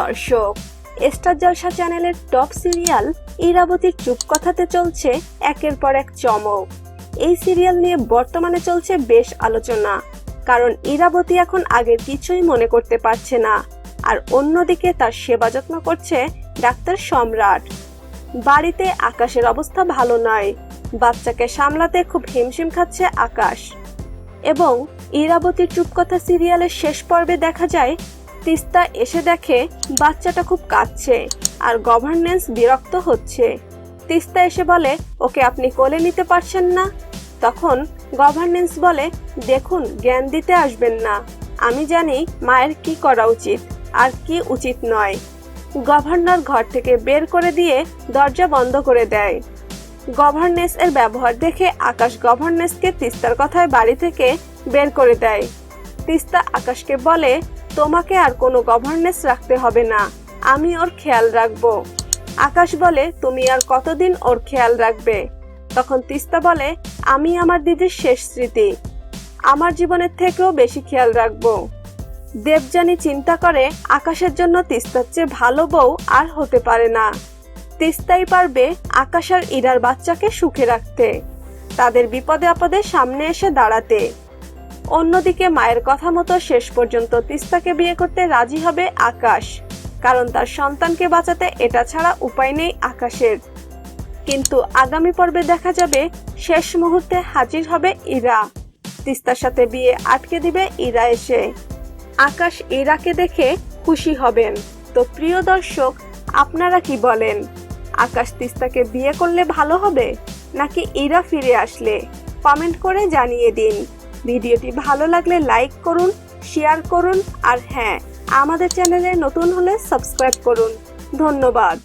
দর্শক, স্টার জলসা চ্যানেলের top serial ইরাবতীর চুপ কথাতে চলছে একের পর এক চমক। এই সিরিয়াল নিয়ে বর্তমানে চলছে বেশ আলোচনা, কারণ ইরাবতী এখন আগের কিছুই মনে করতে পারছে না, আর অন্যদিকে তার সেবা যত্ন করছে ডাক্তার সম্রাট। বাড়িতে আকাশের অবস্থা ভালো নয়, বাচ্চাকে সামলাতে খুব হিমশিম খাচ্ছে আকাশ। এবং ইরাবতীর চুপকথা সিরিয়ালের শেষ পর্বে দেখা যায় তিস্তা এসে দেখে বাচ্চাটা খুব কাঁদছে আর গভর্নেন্স বিরক্ত হচ্ছে। তিস্তা এসে বলে, ওকে আপনি কোলে নিতে পারছেন না? তখন গভর্নেন্স বলে, দেখুন, জ্ঞান দিতে আসবেন না। আমি জানি মায়ের কি করা উচিত আর কি উচিত নয়। গভর্নর ঘর থেকে বের করে দিয়ে দরজা বন্ধ করে দেয়। গভর্নেন্স এর ব্যবহার দেখে আকাশ গভর্নেন্সকে তিস্তার কথায় বাড়ি থেকে বের করে দেয়। তিস্তা আকাশকে বলে তোমাকে আর কোনো গভর্নেন্স রাখতে হবে না। আমি ওর খেয়াল রাখব। আকাশ বলে, তুমি আর কতদিন ওর খেয়াল রাখবে? তখন তিস্তা বলে, আমি আমার দিদির শেষ স্মৃতি। আমার জীবনের থেকেও বেশি খেয়াল রাখব। দেবযানী চিন্তা করে, আকাশের জন্য তিস্তার চেয়ে ভালো বউ আর হতে পারে না। তিস্তাই পারবে আকাশ আর ইরার বাচ্চাকে সুখে রাখতে, তাদের বিপদে আপদে সামনে এসে দাঁড়াতে। অন্যদিকে মায়ের কথা মতো শেষ পর্যন্ত তিস্তাকে বিয়ে করতে রাজি হবে আকাশ। কারণ তার সন্তানকে বাঁচাতে এটা ছাড়া উপায় নেই আকাশের। কিন্তু আগামী পর্বে দেখা যাবে, শেষ মুহূর্তে হাজির হবে ইরা। তিস্তার সাথে বিয়ে আটকে দিবে ইরা এসে। আকাশ ইরাকে দেখে খুশি হবেন। তো প্রিয় দর্শক, আপনারা কি বলেন? আকাশ তিস্তাকে বিয়ে করলে ভালো হবে? নাকি ইরা ফিরে আসলে? কমেন্ট করে জানিয়ে দিন। ভিডিওটি ভালো লাগলে লাইক করুন, শেয়ার করুন, আর হ্যাঁ আমাদের চ্যানেলে নতুন হলে সাবস্ক্রাইব করুন। ধন্যবাদ।